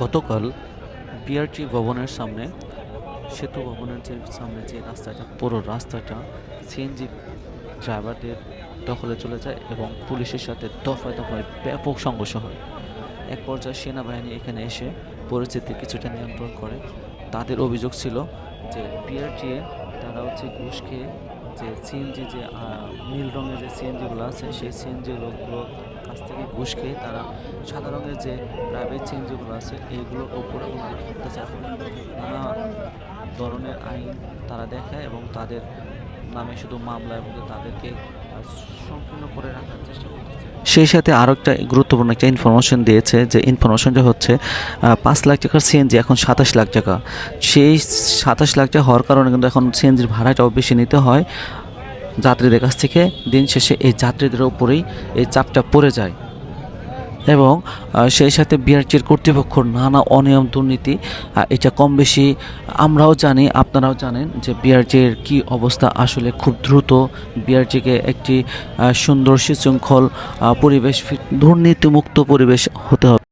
গতকাল বিআরটি ভবনের সামনে, সেতু ভবনের যে সামনে যে রাস্তাটা, পুরো রাস্তাটা সিএনজি ড্রাইভারদের দখলে চলে যায় এবং পুলিশের সাথে দফায় দফায় ব্যাপক সংঘর্ষ হয়। এক পর্যায়ে সেনাবাহিনী এখানে এসে পরিস্থিতি কিছুটা নিয়ন্ত্রণ করে। তাদের অভিযোগ ছিল যে বিআরটিএ, তারা হচ্ছে ঘুষ খেয়ে যে সিএনজি যে নীল রঙের যে সিএনজিগুলো আছে, সেই সিএনজিগুলোর কাছ থেকে ঘুষ খেয়ে তারা সাদা রঙের যে প্রাইভেট সিএনজিগুলো আছে, এইগুলোর ওপরে ওনারা অত্যাচার করে। নানা ধরনের আইন তারা দেখায় এবং তাদের নামে শুধু মামলা এবং তাদেরকে সম্পূর্ণ করে রাখার চেষ্টা করতেছে। সেই সাথে আরও একটা গুরুত্বপূর্ণ একটা ইনফরমেশন দিয়েছে, যে ইনফরমেশনটা হচ্ছে পাঁচ লাখ টাকার সিএনজি এখন সাতাশ লাখ টাকা। সেই সাতাশ লাখ টাকা হওয়ার কারণে কিন্তু এখন সিএনজির ভাড়াটাও বেশি নিতে হয়। যাত্রীদের কাছ থেকে দিন শেষে এই যাত্রীদের উপরেই এই চাপটা পড়ে যায়। এবং সেই সাথে বিআরটির কর্তৃপক্ষ নানা অনিয়ম, দুর্নীতি এটা কম বেশি আমরাও জানি, আপনারাও জানেন যে বিআরটির কি অবস্থা আসলে খুব দ্রুত। বিআরটিকে একটি সুন্দর সুশৃঙ্খল পরিবেশ, দুর্নীতিমুক্ত পরিবেশ হতে হবে।